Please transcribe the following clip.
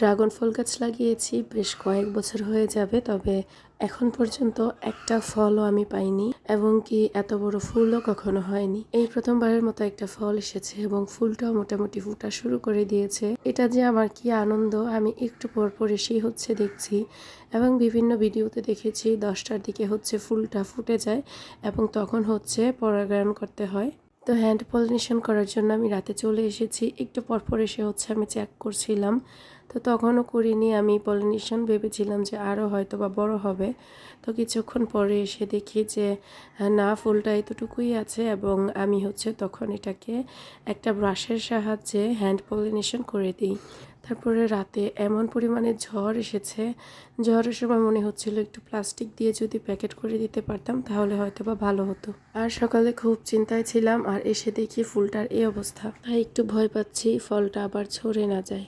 Dragon ফল গাছ লাগিয়েছি, বেশ কয়েক বছর হয়ে যাবে, তবে এখন পর্যন্ত একটা ফলও আমি পাইনি এবং কি এত বড় ফুলও কখনো হয়নি। এই প্রথমবারের মতো একটা ফল এসেছে এবং ফুলটাও মোটামুটি ফুটা শুরু করে দিয়েছে। এটা যে আমার কি আনন্দ, আমি একটু পর পর এসেই হচ্ছে দেখছি এবং বিভিন্ন ভিডিওতে দেখেছি, দশটার দিকে হচ্ছে ফুলটা ফুটে যায় এবং তখন হচ্ছে পরাগায়ন করতে হয়। তো হ্যান্ড পলিনেশন করার জন্য আমি রাতে চলে এসেছি। একটু পরপর এসে হচ্ছে আমি চেক করছিলাম। তো তখনও করিনি, আমি পলিনেশন ভেবেছিলাম যে আরও হয়তো বা বড় হবে। তো কিছুক্ষণ পরে এসে দেখি যে, না, ফুলটা এতটুকুই আছে এবং আমি হচ্ছে তখন এটাকে একটা ব্রাশের সাহায্যে হ্যান্ড পলিনেশন করে দিই। তারপরে রাতে এমন পরিমাণে ঝড় এসেছে, ঝড়ের সময় মনে হচ্ছিল একটু প্লাস্টিক দিয়ে যদি প্যাকেট করে দিতে পারতাম তাহলে হয়তো বা ভালো হতো। আর সকালে খুব চিন্তায় ছিলাম আর এসে দেখি ফুলটার এই অবস্থা। তাই একটু ভয় পাচ্ছি, ফলটা আবার ছড়ে না যায়।